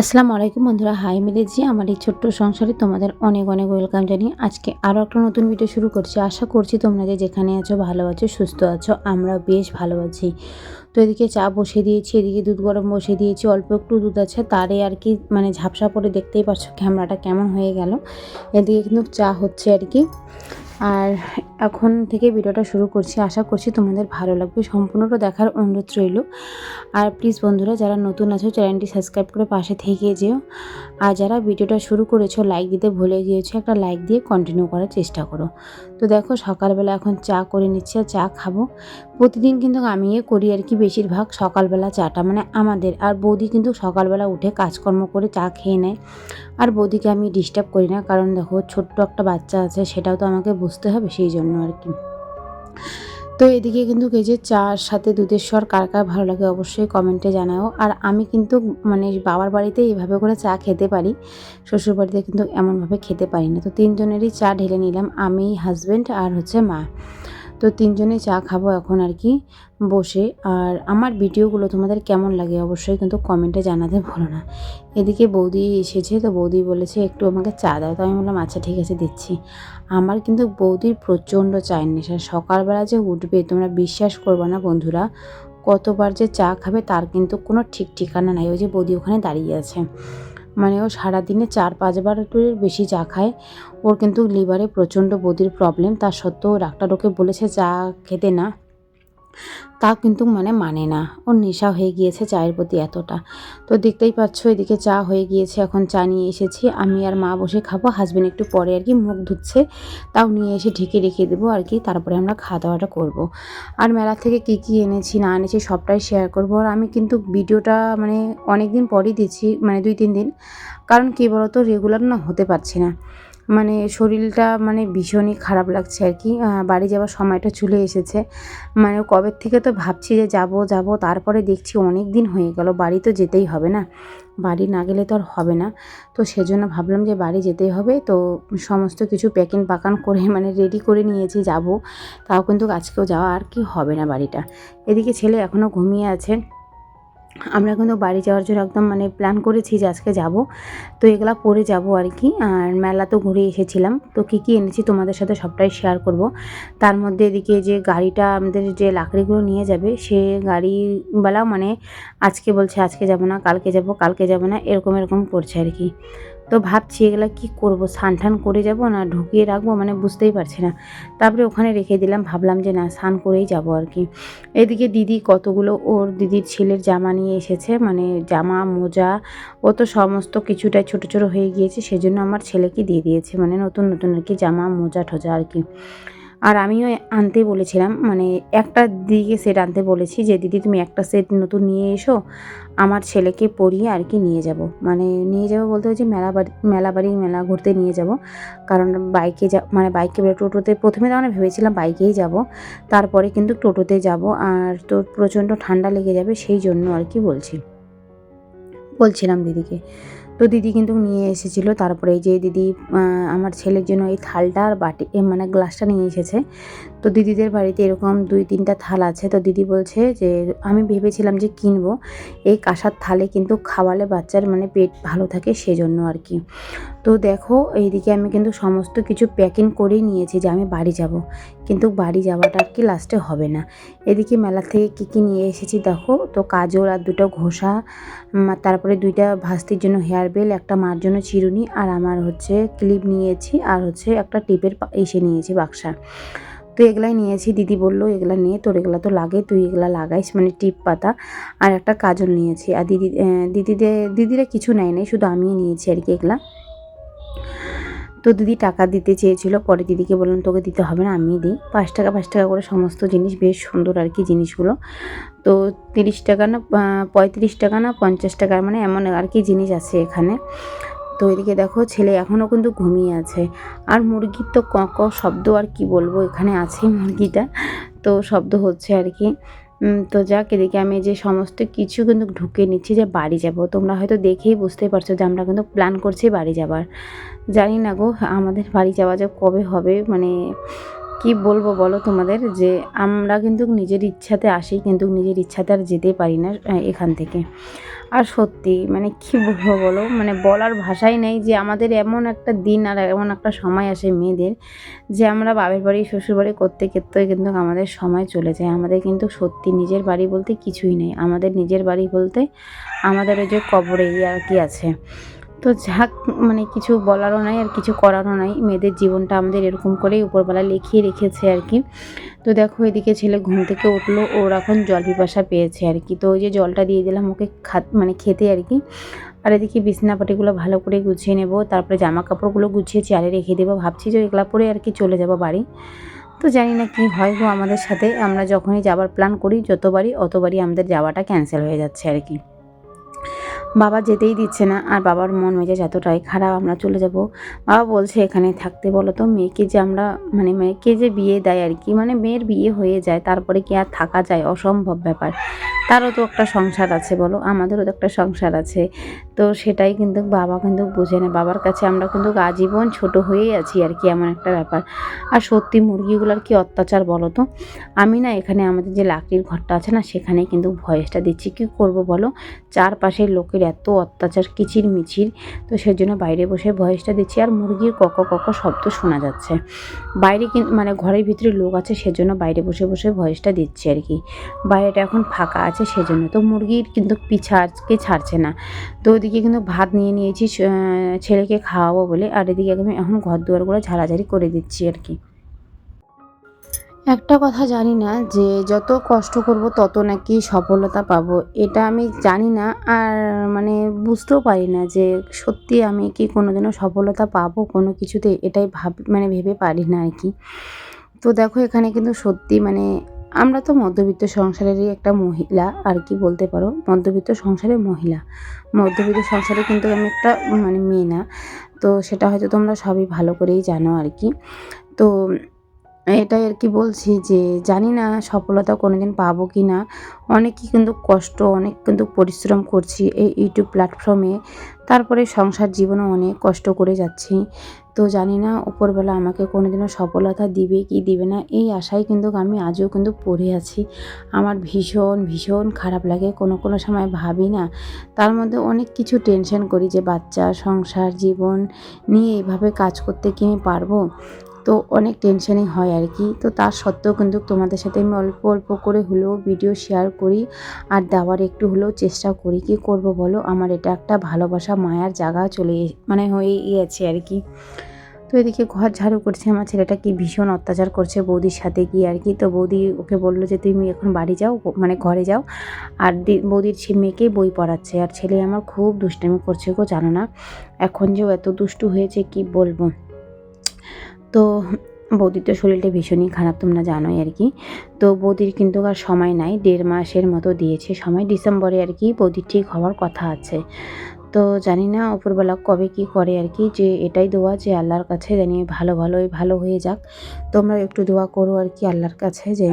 আসসালামু আলাইকুম বন্ধুরা, হাই মিলেজি, আমার এই ছোট্ট সংসারে তোমাদের অনেক অনেক ওয়েলকাম জানিয়ে আজকে আরও একটা নতুন ভিডিও শুরু করছি। আশা করছি তোমরা যে যেখানে আছো ভালো আছো, সুস্থ আছো, আমরা বেশ ভালো আছি। তো এদিকে চা বসে দিয়েছি, এদিকে দুধ গরম বসে দিয়েছি, অল্প একটু দুধ আছে তারে আর কি মানে ঝাপসা পরে দেখতেই পাচ্ছ ক্যামেরাটা কেমন হয়ে গেল। এদিকে কিন্তু চা হচ্ছে আর কি। আর এখন থেকে ভিডিওটা শুরু করছি। আশা করছি তোমাদের ভালো লাগবে। সম্পূর্ণটা দেখার অনুরোধ রইল। আর প্লিজ বন্ধুরা, যারা নতুন আছো, চ্যানেলটি সাবস্ক্রাইব করে পাশে থেকে যেও। আর যারা ভিডিওটা শুরু করেছ লাইক দিতে ভুলে গিয়েছো, একটা লাইক দিয়ে কন্টিনিউ করার চেষ্টা করো। তো দেখো, সকালবেলা এখন চা করে নিচ্ছে আর চা খাব। প্রতিদিন কিন্তু আমি করি আর কি বেশিরভাগ। সকালবেলা চাটা মানে আমাদের। আর বৌদি কিন্তু সকালবেলা উঠে কাজকর্ম করে চা খেয়ে নেয়। আর বৌদিকে আমি ডিস্টার্ব করি না। কারণ দেখো, ছোট্ট একটা বাচ্চা আছে, সেটাও তো আমাকে বুঝতে হবে, সেই জন্য। আর কি। তো এদিকে কিন্তু যে চার সাথে দুধের স্বর কার কার ভালো লাগে অবশ্যই কমেন্টে জানাও। আর আমি কিন্তু মানে বাবার বাড়িতে এইভাবে করে চা খেতে পারি, শ্বশুর বাড়িতে কিন্তু এমনভাবে খেতে পারি না। তো তিনজনেরই চা ঢেলে নিলাম, আমি হাজব্যান্ড আর হচ্ছে মা। তো তিনজনে চা খাব এখন আর কি বসে। আর আমার ভিডিওগুলো তোমাদের কেমন লাগে অবশ্যই কিন্তু কমেন্টে জানাতে ভুলো না। এদিকে বৌদি এসেছে তো বৌদি বলেছে, একটু আমাকে চা দাও। তো আমি বললাম আচ্ছা ঠিক আছে, দিচ্ছি। আমার কিন্তু বৌদির প্রচণ্ড চায়ের নেশা। সকালবেলা যে উঠবে, তোমরা বিশ্বাস করবে না বন্ধুরা, কতবার যে চা খাবে তার কিন্তু কোনো ঠিক ঠিকানা নাই। ওই যে বৌদি ওখানে দাঁড়িয়ে আছে। মানে ও সারাদিনে চার পাঁচবার বেশি চা খায়। ওর কিন্তু লিভারে প্রচণ্ড বদির প্রবলেম তা সত্ত্বেও ডাক্তার ওকে বলেছে চা খেতে না। তা কিন্তু মানে মানে না। ওর নেশা হয়ে গিয়েছে চায়ের প্রতি এতটা। তো দেখতেই পাচ্ছ, এদিকে চা হয়ে গিয়েছে, এখন চা নিয়ে এসেছি। আমি আর মা বসে খাব হাজব্যান্ড একটু পরে আর কি মুখ ধুচ্ছে। তাও নিয়ে এসে ঢেকে রেখে দেবো আর কি, তারপরে আমরা খাওয়া দাওয়াটা করব। আর মেলা থেকে কী কী এনেছি, না এনেছি সবটাই শেয়ার করব। আর আমি কিন্তু ভিডিওটা মানে অনেক দিন পরই দিচ্ছি মানে দুই তিন দিন। কারণ কী বলতো রেগুলার না হতে পারছি না। মানে শরীরটা মানে ভীষণই খারাপ লাগছে আর কি। বাড়ি যাওয়ার সময়টা চলে এসেছে। মানে কবে থেকে তো ভাবছি যে যাব যাব, তারপরে দেখছি অনেক দিন হয়ে গেল, বাড়ি তো যেতেই হবে না। বাড়ি না গেলে তো আর হবে না। তো সেজন্য ভাবলাম যে বাড়ি যেতেই হবে। তো সমস্ত কিছু প্যাকিং পাকান করে মানে রেডি করে নিয়েছি, যাব। তাও কিন্তু আজকেও যাওয়া আর কি হবে না বাড়িটা। এদিকে ছেলে এখনও ঘুমিয়ে আছে। আমরা কিন্তু বাড়ি যাওয়ার জন্য একদম মানে প্ল্যান করেছি যে আজকে যাব। তো এগুলা পরে যাব আর কি। আর মেলা তো ঘুরে এসেছিলাম। তো কী কী এনেছি তোমাদের সাথে সবটাই শেয়ার করব। তার মধ্যে এদিকে যে গাড়িটা আমাদের যে লাকড়িগুলো নিয়ে যাবে, সে গাড়িওয়ালাও মানে আজকে বলছে, আজকে যাব না, কালকে যাব কালকে যাব না, এরকম এরকম করছে আর কি। তো ভাবছি এগুলো কী করব? স্নান টান করে যাব না ঢুকিয়ে রাখব? মানে বুঝতেই পারছি না। তারপরে ওখানে রেখে দিলাম, ভাবলাম যে না, স্নান করেই যাব আর কি। এদিকে দিদি কতগুলো ওর দিদির ছেলের জামা নিয়ে এসেছে মানে জামা, মোজা, ও তো সমস্ত কিছুটাই ছোটো ছোটো হয়ে গিয়েছে, সেজন্য আমার ছেলেকে দিয়ে দিয়েছে মানে নতুন নতুন আর কি জামা, মোজা, ঠোজা আর কি। আর আমিও আনতে বলেছিলাম মানে একটা দিদিকে সেট আনতে বলেছি যে, দিদি, তুমি একটা সেট নতুন নিয়ে এসো, আমার ছেলেকে পরিয়ে আর কি নিয়ে যাব। মানে নিয়ে যাব বলতে হচ্ছে মেলা বাড়ি মেলা বাড়ি, মেলা ঘুরতে নিয়ে যাব। কারণ বাইকে যা মানে বাইকে টোটোতে প্রথমে তো আমরা ভেবেছিলাম বাইকেই যাব, তারপরে কিন্তু টোটোতে যাব আর তো প্রচণ্ড ঠান্ডা লেগে যাবে, সেই জন্য আর কি বলছি। বলছিলাম দিদিকে। তো দিদি কিন্তু নিয়ে এসেছিল। তারপরে যে দিদি আমার ছেলের জন্য এই থালটা আর বাটি মানে গ্লাসটা নিয়ে এসেছে। তো দিদিদের বাড়িতে এরকম দুই তিনটা থাল আছে। তো দিদি বলছে যে, আমি ভেবেছিলাম যে কিনবো। এই কাঁসার থালে কিন্তু খাওয়ালে বাচ্চার মানে পেট ভালো থাকে সেজন্য আর কি। তো দেখো, এইদিকে আমি কিন্তু সমস্ত কিছু প্যাকিং করেই নিয়েছি যে আমি বাড়ি যাব। কিন্তু বাড়ি যাওয়াটা আর কি লাস্টে হবে না। এদিকে মেলা থেকে কী কী নিয়ে এসেছি দেখো? তো কাজল আর দুটো ঘোষা তারপরে দুইটা ভাস্তির জন্য হেয়ার বেল, একটা মার জন্য চিরুনি, আর আমার হচ্ছে ক্লিপ নিয়েছি, আর হচ্ছে একটা টিপের এসে নিয়েছি বাক্সা। তো এগুলাই নিয়েছি, দিদি বলল, এগুলা নিয়ে তোর এগুলা তো লাগে, তুই এগুলা লাগাইস মানে টিপ পাতা আর একটা কাজল নিয়েছি। আর দিদি দিদিদের দিদিরা কিছু নেয় নাই, শুধু আমিই নিয়েছি আর কি এগুলা। তো দিদি টাকা দিতে চেয়েছিল, পরে দিদিকে বললাম, তোকে দিতে হবে না আমি দিই। পাঁচ টাকা পাঁচ টাকা করে সমস্ত জিনিস, বেশ সুন্দর আর কি জিনিসগুলো। তো তিরিশ টাকা না পঁয়ত্রিশ টাকা না, পঞ্চাশ টাকার মানে এমন আর কি জিনিস আছে এখানে। তো এদিকে দেখো, ছেলে এখনও কিন্তু ঘুমিয়ে আছে। আর মুরগির তো ক ক শব্দ আর কি বলব, এখানে আছে মুরগিটা। তো শব্দ হচ্ছে আর কি। তো যাক, এদিকে আমি যে সমস্ত কিছু কিন্তু ঢুকে নিচ্ছি যে বাড়ি যাব। তোমরা হয়তো দেখেই বুঝতেই পারছ যে আমরা কিন্তু প্ল্যান করছি বাড়ি যাবার। জানি না গো, আমাদের বাড়ি যাওয়া যে কবে হবে মানে কি বলব বলো তোমাদের? যে আমরা কিন্তু নিজের ইচ্ছাতে আসি, কিন্তু নিজের ইচ্ছাতে আর যেতে পারি না এখান থেকে। আর সত্যি মানে কী বলব বলো? মানে বলার ভাষাই নেই যে আমাদের এমন একটা দিন আর এমন একটা সময় আসে মেয়েদের যে আমরা বাপের বাড়ি, শ্বশুর বাড়ি করতে করতে কিন্তু আমাদের সময় চলে যায়। আমাদের কিন্তু সত্যি নিজের বাড়ি বলতে কিছুই নেই। আমাদের নিজের বাড়ি বলতে আমাদের ওই যে কবরে আর কি আছে। তো যাক মানে কিছু বলারও নাই আর কিছু করারও নাই। মেয়েদের জীবনটা আমাদের এরকম করেই উপরবেলা লিখিয়ে রেখেছে আর কি। তো দেখো, এদিকে ছেলে ঘুম থেকে উঠল, ওর এখন জল পিপাসা পেয়েছে আর কি। তো ওই যে জলটা দিয়ে দিলাম, ওকে খাত মানে খেতে আর কি। আর এদিকে বিছনাপাটিগুলো ভালো করে গুছিয়ে নেব, তারপরে জামা কাপড়গুলো গুছিয়ে চেয়ারে রেখে দেবো। ভাবছি যে এগুলা পরে আর কি চলে যাব বাড়ি। তো জানি না কি হয় গো আমাদের সাথে। আমরা যখনই যাবার প্ল্যান করি, যতবারই, অতবারই আমাদের যাওয়াটা ক্যান্সেল হয়ে যাচ্ছে আর কি। বাবা যেতেই দিচ্ছে না, আর বাবার মন মেজাজ এতটাই খারাপ, আমরা চলে যাব। বাবা বলছে, এখানে থাকতে বলো তো, মেয়েকে যে আমরা মানে মেয়েকে যে বিয়ে দেয় আর কি মানে মেয়ের বিয়ে হয়ে যায়, তারপরে কি আর থাকা যায়? অসম্ভব ব্যাপার। তারও তো একটা সংসার আছে বলো, আমাদেরও তো একটা সংসার আছে। তো সেটাই কিন্তু বাবা কিন্তু বোঝে না, বাবার কাছে আমরা কিন্তু আজীবন ছোট হয়েই আছি আর কি, এমন একটা ব্যাপার। আর সত্যি মুরগিগুলোর কি অত্যাচার বলো তো? আমি না এখানে আমাদের যে লাকড়ির ঘরটা আছে না সেখানে কিন্তু ভয়েসটা দিচ্ছি, কি করব বলো? চারপাশের লোকের এত অত্যাচার কিচির মিচির তো সেজন্য বাইরে বসে ভয়েসটা দিচ্ছি আর মুরগির কক কক শব্দ শোনা যাচ্ছে। বাইরে কিন্তু মানে ঘরের ভিতরে লোক আছে সেজন্য বাইরে বসে বসে ভয়েসটা দিচ্ছি আর কি। বাইরেটা এখন ফাঁকা আছে সেজন্য তো মুরগির কিন্তু পিছাকে ছাড়ছে না। তো ওদিকে কিন্তু ভাত নিয়ে নিয়েছি ছেলেকে খাওয়াবো বলে। আর এদিকে আমি এখন ঘর দুয়ারগুলো ঝাড়াঝাড়ি করে দিচ্ছি আর কি। একটা কথা জানি না যে যত কষ্ট করব তত নাকি সফলতা পাব, এটা আমি জানি না। আর মানে বুঝতেও পারি না যে সত্যি আমি কি কোনোদিনও সফলতা পাবো কোনো কিছুতে, এটাই ভাব মানে ভেবে পারি না আর কি। তো দেখো এখানে কিন্তু সত্যি মানে আমরা তো মধ্যবিত্ত সংসারেরই একটা মহিলা, আর কি বলতে পারো? মধ্যবিত্ত সংসারের মহিলা। মধ্যবিত্ত সংসারে কিন্তু আমি একটা মানে মেয়ে না, তো সেটা হয়তো তোমরা সবই ভালো করেই জানো আর কি। তো এটাই আর কি বলছি যে, জানি না সফলতা কোনো দিন পাবো কি না। অনেকই কিন্তু কষ্ট, অনেক কিন্তু পরিশ্রম করছি এই ইউটিউব প্ল্যাটফর্মে তারপরে সংসার জীবনে অনেক কষ্ট করে যাচ্ছি। তো জানি না ওপরবেলা আমাকে কোনো দিনও সফলতা দিবে কি দিবে না, এই আশায় কিন্তু আমি আজও কিন্তু পড়ে আছি। আমার ভীষণ ভীষণ খারাপ লাগে, কোনো কোনো সময় ভাবি না। তার মধ্যে অনেক কিছু টেনশন করি যে, বাচ্চা, সংসার, জীবন নিয়ে এইভাবে কাজ করতে কি আমি পারব? তো অনেক টেনশনই হয় আর কি। তো তার সত্ত্বেও কিন্তু তোমাদের সাথে আমি অল্প অল্প করে হলেও ভিডিও শেয়ার করি। আর দেওয়ার একটু হলেও চেষ্টা করি। কি করব বলো? আমার এটা একটা ভালোবাসা, মায়ার জায়গা চলে মানে হয়ে গিয়েছে আর কি। তো এদিকে ঘর ঝাড়ু করছে। আমার ছেলেটা কি ভীষণ অত্যাচার করছে বৌদির সাথে গিয়ে আর কি। তো বৌদি ওকে বলল যে, তুমি এখন বাড়ি যাও মানে ঘরে যাও। আর বৌদির সে মেয়েকেই বই পড়াচ্ছে। আর ছেলে আমার খুব দুষ্টামি করছে গো, জানো না? এখন যে এত দুষ্টু হয়েছে, কি বলব? তো বৌদির তো শরীরটা ভীষণই খারাপ, তোমরা জানোই আর কি। তো বৌদির কিন্তু আর সময় নাই, দেড় মাসের মতো দিয়েছে সময়। ডিসেম্বরে আর কি বৌদির ঠিক হওয়ার কথা আছে। তো জানি না ওপরবেলা কবে কি করে আর কি, যে এটাই দোয়া যে আল্লাহর কাছে জানি ভালো ভালোই ভালো হয়ে যাক। তোমরা একটু দোয়া করো আর কি আল্লাহর কাছে যে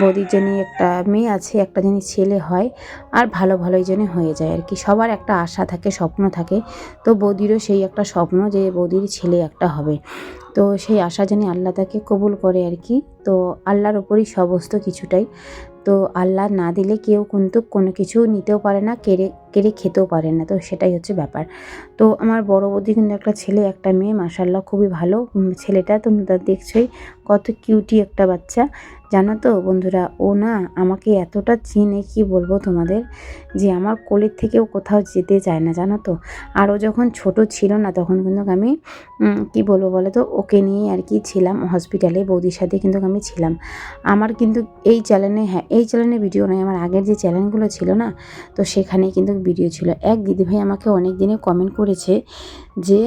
বৌদির জন্য একটা মেয়ে আছে, একটা জানি ছেলে হয় আর ভালো ভালোই জন্য হয়ে যায় আর কি। সবার একটা আশা থাকে, স্বপ্ন থাকে, তো বৌদিরও সেই একটা স্বপ্ন যে বৌদির ছেলে একটা হবে। তো সেই আশা জানি আল্লাহ তাকে কবুল করে আর কি, তো আল্লাহর ওপরই সমস্ত কিছুটাই। তো আল্লাহ না দিলে কেউ কিন্তু কোনো কিছু নিতেও পারে না, কেড়ে কেড়ে খেতেও পারে না, তো সেটাই হচ্ছে ব্যাপার। তো আমার বড় বৌদি কিন্তু একটা ছেলে, একটা মেয়ে মাসাল্লাহ খুবই ভালো। ছেলেটা তোমরা দেখছোই, কত কিউটি একটা বাচ্চা। জানো তো বন্ধুরা, ও না আমাকে এতটা চিনে, কি বলব তোমাদের, যে আমার কোলের থেকেও কোথাও যেতে চায় না, জানো তো। আরও যখন ছোট ছিল না, তখন কিন্তু আমি কি বলব বলো তো ওকে নিয়ে আর কি ছিলাম হসপিটালে বৌদির সাথে কিন্তু আমি ছিলাম। আমার কিন্তু এই চ্যানেলে হ্যাঁ এই চ্যানেলে ভিডিও নয় আমার আগের যে চ্যানেলগুলো ছিল না, তো সেখানে কিন্তু ভিডিও ছিল। এক দিদিভাই আমাকে অনেক দিনে কমেন্ট করেছে যে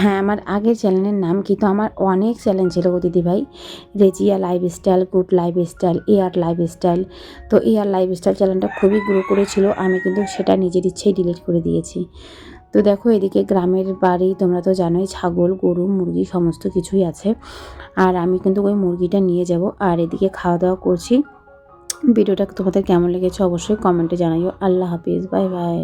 হ্যাঁ আমার আগের চ্যানেলের নাম কিন্তু আমার অনেক চ্যানেল ছিল গো দিদিভাই। Rezia lifestyle good lifestyle air lifestyle তো এয়ার লাইফস্টাইল চ্যানেলটা খুবই গ্রো করেছিল। আমি কিন্তু সেটা নিজের ইচ্ছেই ডিলিট করে দিয়েছি। তো দেখো, এদিকে গ্রামের বাড়ি তোমরা তো জানোই, ছাগল, গরু, মুরগি সমস্ত কিছুই আছে। আর আমি কিন্তু ওই মুরগিটা নিয়ে যাব। আর এদিকে খাওয়া দাওয়া করছি। ভিডিওটা তোমাদের কেমন লেগেছে অবশ্যই কমেন্টে জানাইও। আল্লাহ হাফিজ বাই বাই।